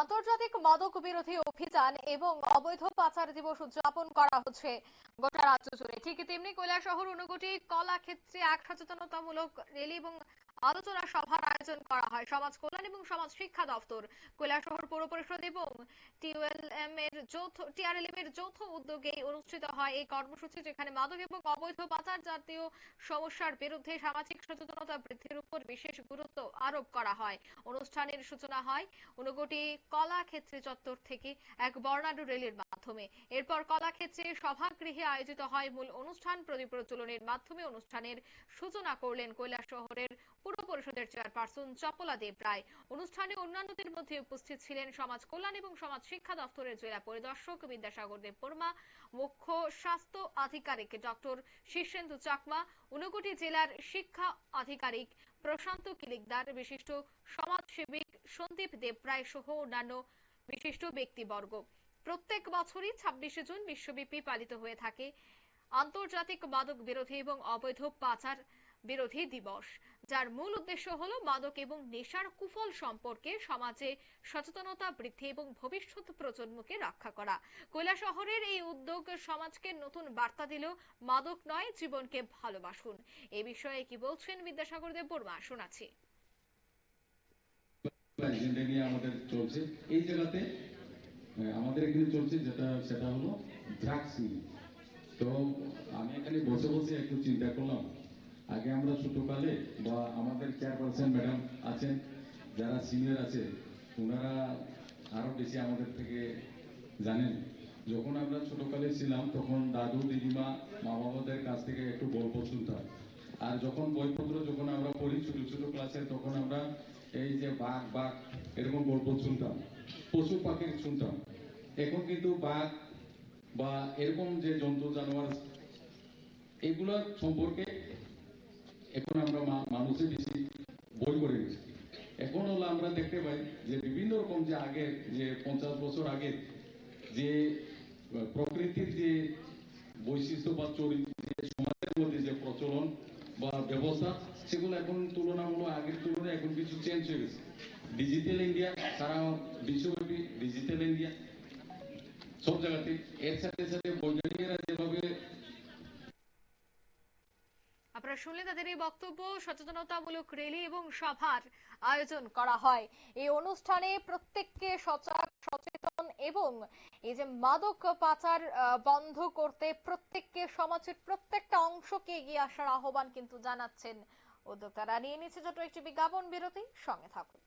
আন্তর্জাতিক মাদক বিরোধী অভিযান এবং অবৈধ পাচার দিবস উদযাপন করা হচ্ছে। গোটা রাজ্য জুড়ে ঠিক তেমনি কৈলাসহর, ঊনকোটি কলাক্ষেত্রে এক সচেতনতামূলক রেলি এবং আলোচনা সভার আয়োজন করা হয়। সমাজ কল্যাণ এবং সমাজ শিক্ষা দপ্তর কৈলাসহর পৌর পরিষদ এবং টিউএলএম এর যৌথ, টিআরএলএম এর যৌথ উদ্যোগে অনুষ্ঠিত হয় এই কর্মসূচি, যেখানে মাদক এবং অবৈধ পাচার জাতীয় সমস্যার বিরুদ্ধে সামাজিক সচেতনতা বৃদ্ধির উপর বিশেষ গুরুত্ব আরোপ করা হয়। অনুষ্ঠানের সূচনা হয় ঊনকোটি কলাক্ষেত্রে চত্বর থেকে এক বর্ণাঢ্য র্যালির মাধ্যমে। এরপর কলাক্ষেত্রে সভাগৃহে আয়োজিত হয় মূল অনুষ্ঠান। প্রদীপ প্রজ্বলনের মাধ্যমে অনুষ্ঠানের সূচনা করলেন কৈলাসহরের পুর পরিষদের চেয়ারপারসন চপলা দেব রায়। অনুষ্ঠানে অন্যান্যদের মধ্যে উপস্থিত ছিলেন সমাজ কল্যাণ এবং সমাজ শিক্ষা দপ্তরের জেলা পরিদর্শক বিদ্যাসাগর দেব বর্মা মুখ্য স্বাস্থ্য আধিকারিক ডক্টর শীর্ষেন্দু চাকমা, ঊনকোটি জেলার শিক্ষা আধিকারিক প্রশান্ত কিলিকদার, বিশিষ্ট সমাজসেবিক সন্দীপ দেবরায় সহ অন্যান্য বিশিষ্ট ব্যক্তিবর্গ। প্রত্যেক বছরই ছাব্বিশে জুন বিশ্বব্যাপী পালিত হয়ে থাকে আন্তর্জাতিক মাদক বিরোধী এবং অবৈধ পাচার বিরোধী দিবস, যার মূল উদ্দেশ্য হল মাদক এবং নেশার কুফল সম্পর্কে সমাজে সচেতনতা বৃদ্ধি এবং ভবিষ্যৎ প্রজন্মকে রক্ষা করা। কৈলাসহরের এই উদ্যোগ সমাজকে নতুন বার্তা দিল, মাদক নয়, জীবনকে ভালোবাসুন। এ বিষয়ে কি বলছেন বিদ্যাসাগর দেব বর্মা? শোনাচ্ছি। এই জায়গাতে আমাদের এখানে চলছে যেটা, সেটা হলো ড্রাগস তো আমি এখানে বসে বসে একটু চিন্তা করলাম। আগে আমরা ছোটকালে বা আমাদের চেয়ারপারসন ম্যাডাম আছেন, যারা সিনিয়র আছে ওনারা আরও বেশি আমাদের থেকে জানেন। যখন আমরা ছোটকালে ছিলাম, তখন দাদু, দিদিমা মা বাবাদের কাছ থেকে একটু গল্প শুনতাম। আর যখন বইপত্র যখন আমরা পড়ি ছোট ছোট ক্লাসে, তখন আমরা এই যে বাঘ বাঘ, এরকম গল্প শুনতাম, পশু পাখি শুনতাম। এখন কিন্তু বাঘ বা এরকম যে জন্তু, জানোয়ার, এগুলোর সম্পর্কে এখন আমরা মা- মানুষের বেশি বই করে গেছি এখন হলো আমরা দেখতে পাই যে বিভিন্ন রকম যে আগে, যে পঞ্চাশ বছর আগে যে প্রকৃতির যে বৈশিষ্ট্য বা চরিত্র সমাজের মধ্যে যে প্রচলন বা ব্যবস্থা, সেগুলো এখন তুলনামূলক আগের তুলনায় এখন কিছু চেঞ্জ হয়ে গেছে। ডিজিটাল ইন্ডিয়া সারা বিশ্বব্যাপী ডিজিটাল ইন্ডিয়া সব জায়গাতে এর সাথে সাথে বৈজ্ঞানিকরা যেভাবে আপনারা শুনলেন তাদের এই বক্তব্য, সচেতনতামূলক র্যালি এবং সভার আয়োজন করা হয়। এই অনুষ্ঠানে প্রত্যেককে সচেতন এবং এই যে মাদক পাচার বন্ধ করতে প্রত্যেককে সমাজের প্রত্যেকটা অংশকে এগিয়ে আসার আহ্বান কিন্তু জানাচ্ছেন উদ্যোক্তারা। নিয়ে নিচ্ছে ছোট একটি বিজ্ঞাপন বিরতি, সঙ্গে থাকুন।